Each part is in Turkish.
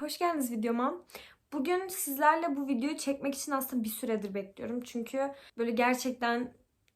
hoş geldiniz videoma. Bugün sizlerle bu videoyu çekmek için aslında bir süredir bekliyorum. Çünkü böyle gerçekten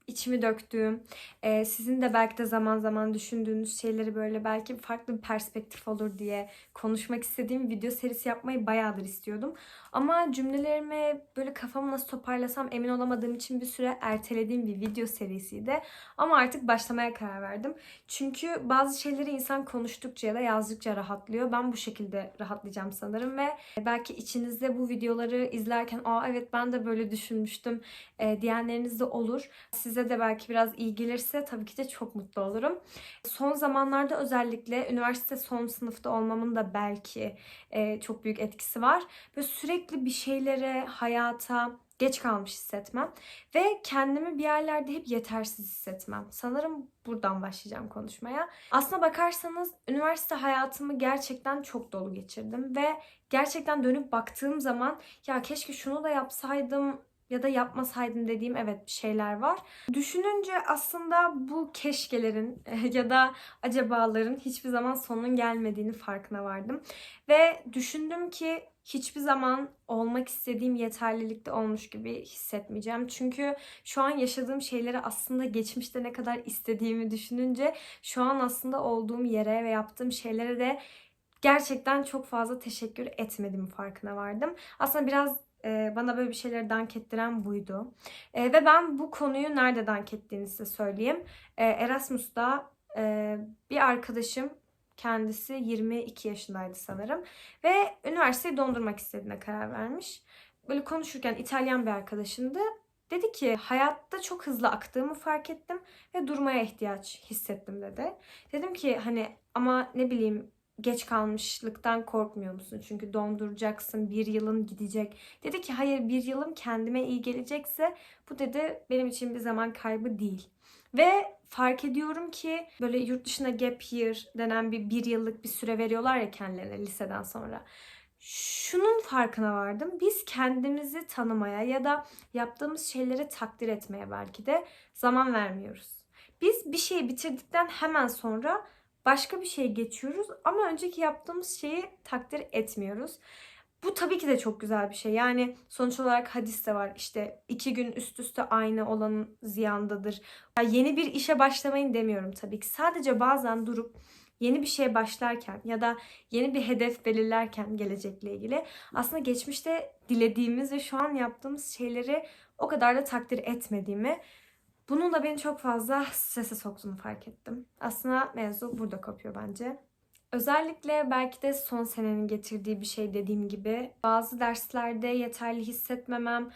içimi döktüğüm, e, sizin de belki de zaman zaman düşündüğünüz şeyleri böyle belki farklı bir perspektif olur diye konuşmak istediğim video serisi yapmayı bayağıdır istiyordum. Ama cümlelerimi böyle kafamı nasıl toparlasam emin olamadığım için bir süre ertelediğim bir video serisiydi. Ama artık başlamaya karar verdim. Çünkü bazı şeyleri insan konuştukça ya da yazdıkça rahatlıyor. Ben bu şekilde rahatlayacağım sanırım ve belki içinizde bu videoları izlerken aa evet ben de böyle düşünmüştüm e, diyenleriniz de olur. Size de belki biraz iyi gelirse tabii ki de çok mutlu olurum. Son zamanlarda özellikle üniversite son sınıfta olmamın da belki e, çok büyük etkisi var. Ve sürekli bir şeylere, hayata geç kalmış hissetmem ve kendimi bir yerlerde hep yetersiz hissetmem. Sanırım buradan başlayacağım konuşmaya. Aslına bakarsanız üniversite hayatımı gerçekten çok dolu geçirdim ve gerçekten dönüp baktığım zaman ya keşke şunu da yapsaydım ya da yapmasaydım dediğim evet bir şeyler var. Düşününce aslında bu keşkelerin ya da acabaların hiçbir zaman sonunun gelmediğini farkına vardım. Ve düşündüm ki hiçbir zaman olmak istediğim yeterlilikte olmuş gibi hissetmeyeceğim. Çünkü şu an yaşadığım şeyleri aslında geçmişte ne kadar istediğimi düşününce şu an aslında olduğum yere ve yaptığım şeylere de gerçekten çok fazla teşekkür etmediğimi farkına vardım. Aslında biraz e, bana böyle bir şeyleri dank ettiren buydu. E, ve ben bu konuyu nerede dank ettiğini size söyleyeyim. E, Erasmus'ta e, bir arkadaşım kendisi 22 yaşındaydı sanırım. Ve üniversiteyi dondurmak istediğine karar vermiş. Böyle konuşurken İtalyan bir arkadaşımdı. Dedi ki hayatta çok hızlı aktığımı fark ettim ve durmaya ihtiyaç hissettim dedi. Dedim ki hani ama ne bileyim geç kalmışlıktan korkmuyor musun? Çünkü donduracaksın, bir yılın gidecek. Dedi ki hayır bir yılım kendime iyi gelecekse bu dedi benim için bir zaman kaybı değil. Ve fark ediyorum ki böyle yurt dışına gap year denen bir bir yıllık bir süre veriyorlar ya kendilerine liseden sonra. Şunun farkına vardım. Biz kendimizi tanımaya ya da yaptığımız şeyleri takdir etmeye belki de zaman vermiyoruz. Biz bir şeyi bitirdikten hemen sonra başka bir şeye geçiyoruz ama önceki yaptığımız şeyi takdir etmiyoruz. Bu tabii ki de çok güzel bir şey. Yani sonuç olarak hadis de var. İşte iki gün üst üste aynı olan ziyandadır. Yani yeni bir işe başlamayın demiyorum tabii ki. Sadece bazen durup yeni bir şeye başlarken ya da yeni bir hedef belirlerken gelecekle ilgili aslında geçmişte dilediğimiz ve şu an yaptığımız şeyleri o kadar da takdir etmediğimi bunun da beni çok fazla strese soktuğunu fark ettim. Aslında mevzu burada kopuyor bence. Özellikle belki de son senenin getirdiği bir şey dediğim gibi bazı derslerde yeterli hissetmemem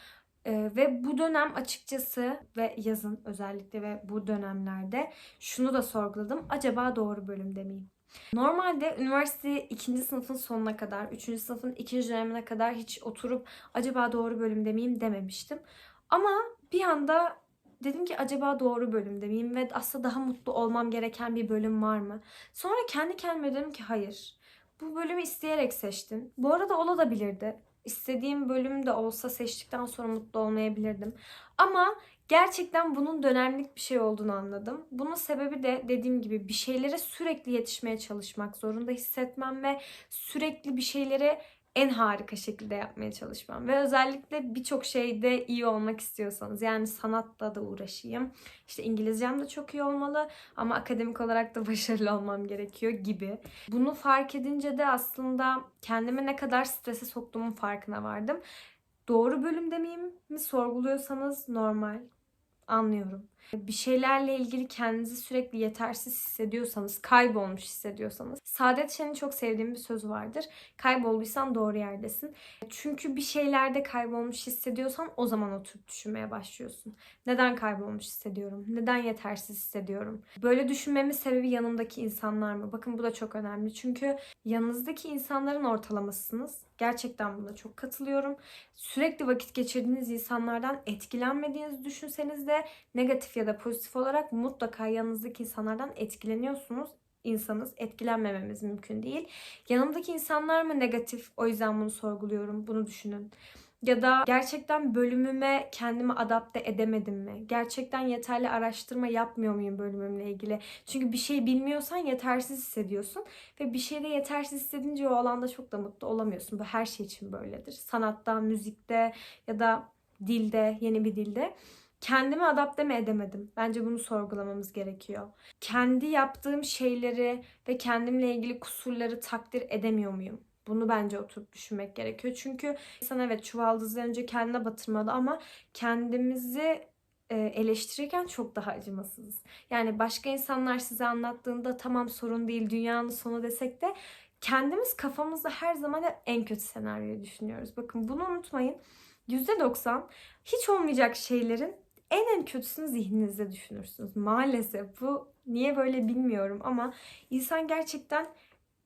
e, ve bu dönem açıkçası ve yazın özellikle ve bu dönemlerde şunu da sorguladım. Acaba doğru bölümde miyim? Normalde üniversite ikinci sınıfın sonuna kadar, üçüncü sınıfın ikinci dönemine kadar hiç oturup acaba doğru bölümde miyim dememiştim. Ama bir anda dedim ki acaba doğru bölümde miyim ve aslında daha mutlu olmam gereken bir bölüm var mı? Sonra kendi kendime dedim ki hayır. Bu bölümü isteyerek seçtin. Bu arada olabilirdi. İstediğim bölüm de olsa seçtikten sonra mutlu olmayabilirdim. Ama gerçekten bunun dönemlik bir şey olduğunu anladım. Bunun sebebi de dediğim gibi bir şeylere sürekli yetişmeye çalışmak zorunda hissetmem ve sürekli bir şeylere en harika şekilde yapmaya çalışmam. Ve özellikle birçok şeyde iyi olmak istiyorsanız yani sanatta da uğraşayım. İşte İngilizcem de çok iyi olmalı ama akademik olarak da başarılı olmam gerekiyor gibi. Bunu fark edince de aslında kendime ne kadar strese soktuğumun farkına vardım. Doğru bölümde miyim mi sorguluyorsanız normal. Anlıyorum. Bir şeylerle ilgili kendinizi sürekli yetersiz hissediyorsanız, kaybolmuş hissediyorsanız. Saadet Şen'in çok sevdiğim bir sözü vardır. Kaybolduysan doğru yerdesin. Çünkü bir şeylerde kaybolmuş hissediyorsan o zaman oturup düşünmeye başlıyorsun. Neden kaybolmuş hissediyorum? Neden yetersiz hissediyorum? Böyle düşünmemin sebebi yanımdaki insanlar mı? Bakın bu da çok önemli. Çünkü yanınızdaki insanların ortalamasısınız. Gerçekten buna çok katılıyorum. Sürekli vakit geçirdiğiniz insanlardan etkilenmediğinizi düşünseniz de negatif ya da pozitif olarak mutlaka yanınızdaki insanlardan etkileniyorsunuz insanız. Etkilenmememiz mümkün değil. Yanımdaki insanlar mı negatif? O yüzden bunu sorguluyorum. Bunu düşünün. Ya da gerçekten bölümüme kendimi adapte edemedim mi? Gerçekten yeterli araştırma yapmıyor muyum bölümümle ilgili? Çünkü bir şey bilmiyorsan yetersiz hissediyorsun. Ve bir şeyde yetersiz hissedince o alanda çok da mutlu olamıyorsun. Bu her şey için böyledir. Sanatta, müzikte ya da dilde, yeni bir dilde kendimi adapte mi edemedim? Bence bunu sorgulamamız gerekiyor. Kendi yaptığım şeyleri ve kendimle ilgili kusurları takdir edemiyor muyum? Bunu bence oturup düşünmek gerekiyor. Çünkü insan evet çuvaldızı önce kendine batırmalı ama kendimizi e, eleştirirken çok daha acımasızız. Yani başka insanlar size anlattığında tamam sorun değil dünyanın sonu desek de kendimiz kafamızda her zaman en kötü senaryoyu düşünüyoruz. Bakın bunu unutmayın. %90 hiç olmayacak şeylerin en en kötüsünü zihninizde düşünürsünüz. Maalesef bu niye böyle bilmiyorum ama insan gerçekten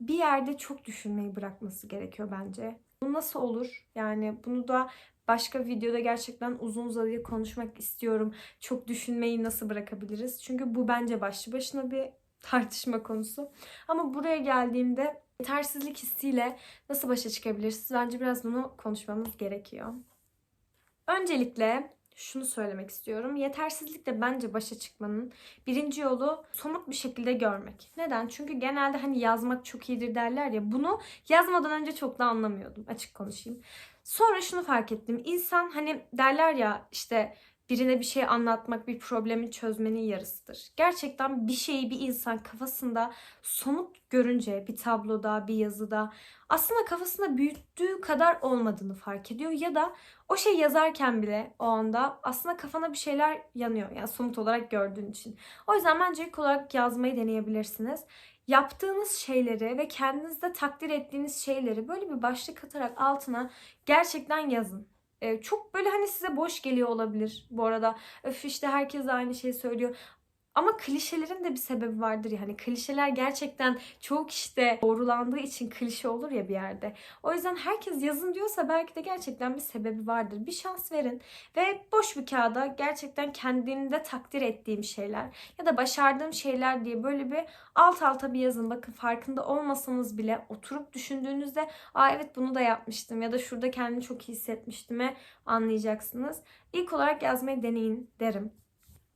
bir yerde çok düşünmeyi bırakması gerekiyor bence. Bu nasıl olur? Yani bunu da başka videoda gerçekten uzun uzadıya konuşmak istiyorum. Çok düşünmeyi nasıl bırakabiliriz? Çünkü bu bence başlı başına bir tartışma konusu. Ama buraya geldiğimde yetersizlik hissiyle nasıl başa çıkabilirsiniz? Bence biraz bunu konuşmamız gerekiyor. Öncelikle şunu söylemek istiyorum. Yetersizlikle bence başa çıkmanın birinci yolu somut bir şekilde görmek. Neden? Çünkü genelde hani yazmak çok iyidir derler ya. Bunu yazmadan önce çok da anlamıyordum. Açık konuşayım. Sonra şunu fark ettim. İnsan hani derler ya işte birine bir şey anlatmak bir problemi çözmenin yarısıdır. Gerçekten bir şeyi bir insan kafasında somut görünce bir tabloda, bir yazıda aslında kafasında büyüttüğü kadar olmadığını fark ediyor ya da o şey yazarken bile o anda aslında kafana bir şeyler yanıyor. Yani somut olarak gördüğün için. O yüzden bence ilk olarak yazmayı deneyebilirsiniz. Yaptığınız şeyleri ve kendinizde takdir ettiğiniz şeyleri böyle bir başlık atarak altına gerçekten yazın. Çok böyle hani size boş geliyor olabilir bu arada. Öf işte herkes aynı şeyi söylüyor. Ama klişelerin de bir sebebi vardır ya. Hani klişeler gerçekten çoğu kişide doğrulandığı için klişe olur ya bir yerde. O yüzden herkes yazın diyorsa belki de gerçekten bir sebebi vardır. Bir şans verin ve boş bir kağıda gerçekten kendinde takdir ettiğim şeyler ya da başardığım şeyler diye böyle bir alt alta bir yazın. Bakın farkında olmasanız bile oturup düşündüğünüzde aa evet bunu da yapmıştım ya da şurada kendimi çok iyi hissetmiştim'e anlayacaksınız. İlk olarak yazmayı deneyin derim.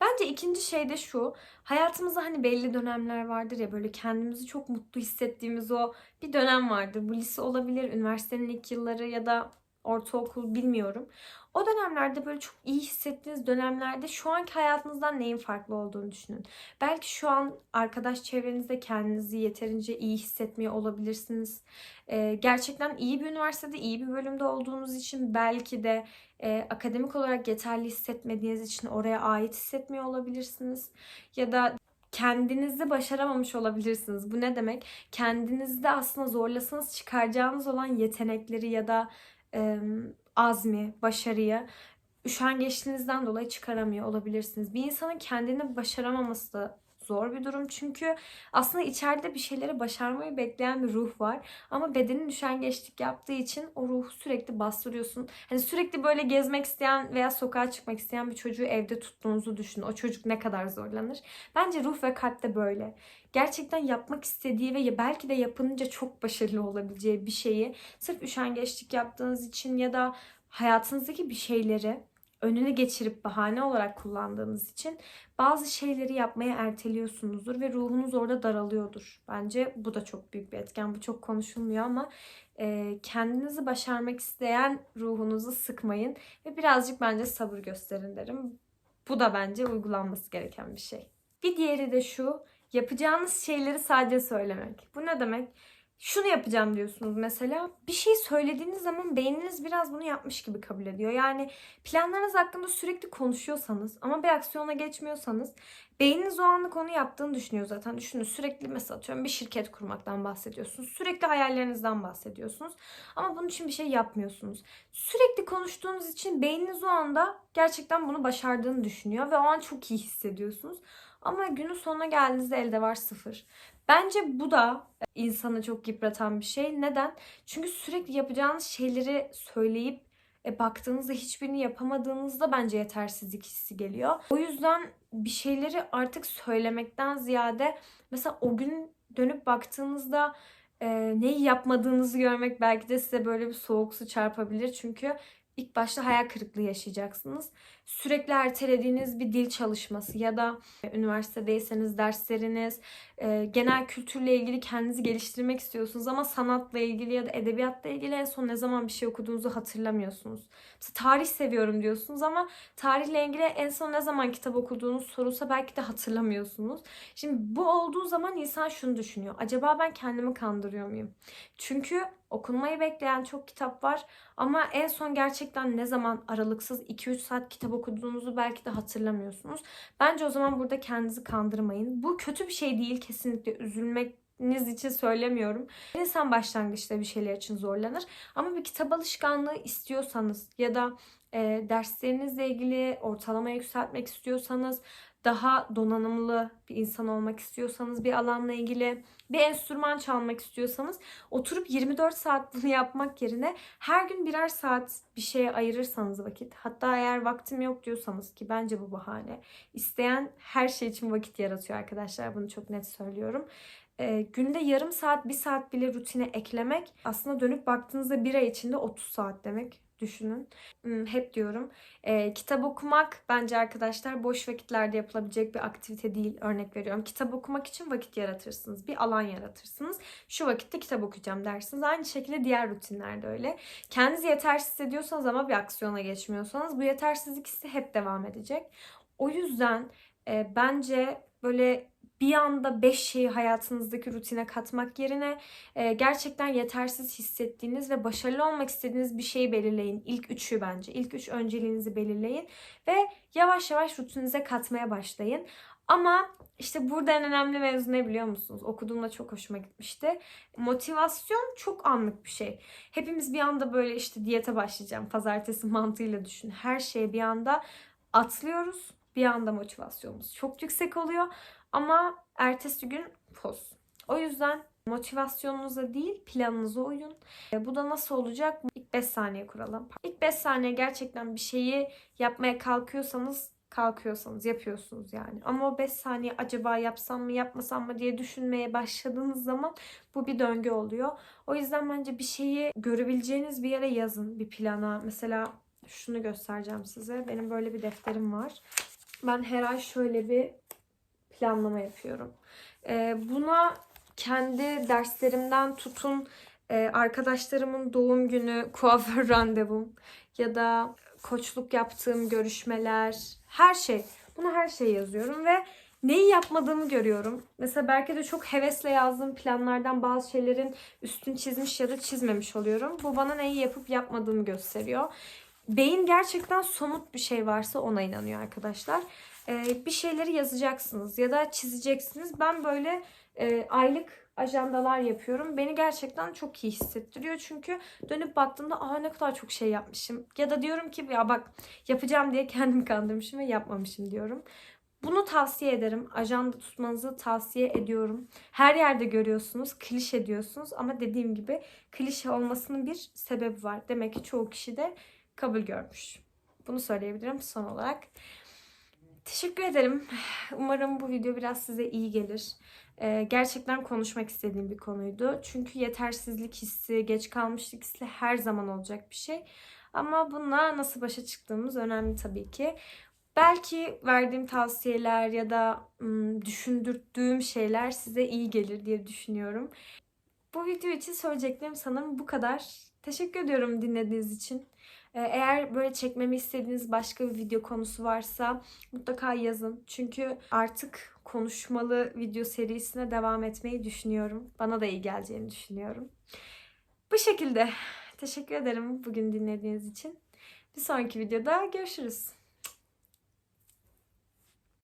Bence ikinci şey de şu. Hayatımızda hani belli dönemler vardır ya böyle kendimizi çok mutlu hissettiğimiz o bir dönem vardır. Bu lise olabilir, üniversitenin ilk yılları ya da ortaokul bilmiyorum. O dönemlerde böyle çok iyi hissettiğiniz dönemlerde şu anki hayatınızdan neyin farklı olduğunu düşünün. Belki şu an arkadaş çevrenizde kendinizi yeterince iyi hissetmiyor olabilirsiniz. Ee, gerçekten iyi bir üniversitede, iyi bir bölümde olduğunuz için belki de e, akademik olarak yeterli hissetmediğiniz için oraya ait hissetmiyor olabilirsiniz. Ya da kendinizde başaramamış olabilirsiniz. Bu ne demek? Kendinizde aslında zorlasanız çıkaracağınız olan yetenekleri ya da e, azmi, başarıyı üşengeçliğinizden dolayı çıkaramıyor olabilirsiniz. Bir insanın kendini başaramaması da zor bir durum. Çünkü aslında içeride bir şeyleri başarmayı bekleyen bir ruh var. Ama bedenin üşengeçlik yaptığı için o ruhu sürekli bastırıyorsun. Hani sürekli böyle gezmek isteyen veya sokağa çıkmak isteyen bir çocuğu evde tuttuğunuzu düşünün. O çocuk ne kadar zorlanır. Bence ruh ve kalp de böyle. Gerçekten yapmak istediği ve belki de yapınca çok başarılı olabileceği bir şeyi sırf üşengeçlik yaptığınız için ya da hayatınızdaki bir şeyleri önüne geçirip bahane olarak kullandığınız için bazı şeyleri yapmaya erteliyorsunuzdur ve ruhunuz orada daralıyordur. Bence bu da çok büyük bir etken. Bu çok konuşulmuyor ama e, kendinizi başarmak isteyen ruhunuzu sıkmayın ve birazcık bence sabır gösterin derim. Bu da bence uygulanması gereken bir şey. Bir diğeri de şu, yapacağınız şeyleri sadece söylemek. Bu ne demek? Şunu yapacağım diyorsunuz mesela. Bir şey söylediğiniz zaman beyniniz biraz bunu yapmış gibi kabul ediyor. Yani planlarınız hakkında sürekli konuşuyorsanız ama bir aksiyona geçmiyorsanız beyniniz o anlık onu yaptığını düşünüyor zaten. Düşünün sürekli mesela atıyorum bir şirket kurmaktan bahsediyorsunuz. Sürekli hayallerinizden bahsediyorsunuz. Ama bunun için bir şey yapmıyorsunuz. Sürekli konuştuğunuz için beyniniz o anda gerçekten bunu başardığını düşünüyor ve o an çok iyi hissediyorsunuz. Ama günün sonuna geldiğinizde elde var sıfır. Bence bu da insanı çok yıpratan bir şey. Neden? Çünkü sürekli yapacağınız şeyleri söyleyip e, baktığınızda hiçbirini yapamadığınızda bence yetersizlik hissi geliyor. O yüzden bir şeyleri artık söylemekten ziyade mesela o gün dönüp baktığınızda e, neyi yapmadığınızı görmek belki de size böyle bir soğuk su çarpabilir. Çünkü ilk başta hayal kırıklığı yaşayacaksınız. Sürekli ertelediğiniz bir dil çalışması ya da üniversitedeyseniz dersleriniz, e, genel kültürle ilgili kendinizi geliştirmek istiyorsunuz ama sanatla ilgili ya da edebiyatla ilgili en son ne zaman bir şey okuduğunuzu hatırlamıyorsunuz. Mesela tarih seviyorum diyorsunuz ama tarihle ilgili en son ne zaman kitap okuduğunuz sorulsa belki de hatırlamıyorsunuz. Şimdi bu olduğu zaman insan şunu düşünüyor. Acaba ben kendimi kandırıyor muyum? Çünkü okunmayı bekleyen çok kitap var ama en son gerçekten ne zaman aralıksız 2-3 saat kitap okuduğunuzu belki de hatırlamıyorsunuz. Bence o zaman burada kendinizi kandırmayın. Bu kötü bir şey değil kesinlikle üzülmekiniz için söylemiyorum. İnsan başlangıçta bir şeyler için zorlanır. Ama bir kitap alışkanlığı istiyorsanız ya da e, derslerinizle ilgili ortalama yükseltmek istiyorsanız daha donanımlı bir insan olmak istiyorsanız bir alanla ilgili bir enstrüman çalmak istiyorsanız oturup 24 saat bunu yapmak yerine her gün birer saat bir şeye ayırırsanız vakit hatta eğer vaktim yok diyorsanız ki bence bu bahane isteyen her şey için vakit yaratıyor arkadaşlar bunu çok net söylüyorum. Ee, günde yarım saat bir saat bile rutine eklemek aslında dönüp baktığınızda bir ay içinde 30 saat demek düşünün. Hmm, Hep diyorum. Ee, kitap okumak bence arkadaşlar boş vakitlerde yapılabilecek bir aktivite değil. Örnek veriyorum. Kitap okumak için vakit yaratırsınız. Bir alan yaratırsınız. Şu vakitte kitap okuyacağım dersiniz. Aynı şekilde diğer rutinlerde öyle. Kendinizi yetersiz hissediyorsanız ama bir aksiyona geçmiyorsanız bu yetersizlik hissi hep devam edecek. O yüzden e, bence böyle bir anda 5 şeyi hayatınızdaki rutine katmak yerine e, gerçekten yetersiz hissettiğiniz ve başarılı olmak istediğiniz bir şeyi belirleyin. İlk üçü bence. İlk üç önceliğinizi belirleyin ve yavaş yavaş rutininize katmaya başlayın. Ama işte burada en önemli mevzu ne biliyor musunuz? Okuduğumda çok hoşuma gitmişti. Motivasyon çok anlık bir şey. Hepimiz bir anda böyle işte diyete başlayacağım. Pazartesi mantığıyla düşün. Her şeye bir anda atlıyoruz. Bir anda motivasyonumuz çok yüksek oluyor. Ama ertesi gün poz. O yüzden motivasyonunuza değil planınıza uyun. E, Bu da nasıl olacak? İlk 5 saniye kuralım. İlk 5 saniye gerçekten bir şeyi yapmaya kalkıyorsanız kalkıyorsanız yapıyorsunuz yani. Ama o 5 saniye acaba yapsam mı yapmasam mı diye düşünmeye başladığınız zaman bu bir döngü oluyor. O yüzden bence bir şeyi görebileceğiniz bir yere yazın bir plana. Mesela şunu göstereceğim size. Benim böyle bir defterim var. Ben her ay şöyle bir planlama yapıyorum. Ee, buna kendi derslerimden tutun e, arkadaşlarımın doğum günü, kuaför randevum ya da koçluk yaptığım görüşmeler, her şey. Buna her şey yazıyorum ve neyi yapmadığımı görüyorum. Mesela belki de çok hevesle yazdığım planlardan bazı şeylerin üstünü çizmiş ya da çizmemiş oluyorum. Bu bana neyi yapıp yapmadığımı gösteriyor. Beyin gerçekten somut bir şey varsa ona inanıyor arkadaşlar. Ee, bir şeyleri yazacaksınız ya da çizeceksiniz. Ben böyle e, aylık ajandalar yapıyorum. Beni gerçekten çok iyi hissettiriyor. Çünkü dönüp baktığımda aa ne kadar çok şey yapmışım. Ya da diyorum ki ya bak yapacağım diye kendimi kandırmışım ve yapmamışım diyorum. Bunu tavsiye ederim. Ajanda tutmanızı tavsiye ediyorum. Her yerde görüyorsunuz, klişe diyorsunuz ama dediğim gibi klişe olmasının bir sebebi var. Demek ki çoğu kişi de kabul görmüş. Bunu söyleyebilirim son olarak. Teşekkür ederim. Umarım bu video biraz size iyi gelir. Ee, gerçekten konuşmak istediğim bir konuydu. Çünkü yetersizlik hissi, geç kalmışlık hissi her zaman olacak bir şey. Ama bununla nasıl başa çıktığımız önemli tabii ki. Belki verdiğim tavsiyeler ya da ım, düşündürttüğüm şeyler size iyi gelir diye düşünüyorum. Bu video için söyleyeceklerim sanırım bu kadar. Teşekkür ediyorum dinlediğiniz için. Ee, Eğer böyle çekmemi istediğiniz başka bir video konusu varsa mutlaka yazın. Çünkü artık konuşmalı video serisine devam etmeyi düşünüyorum. Bana da iyi geleceğini düşünüyorum. Bu şekilde. Teşekkür ederim bugün dinlediğiniz için. Bir sonraki videoda görüşürüz.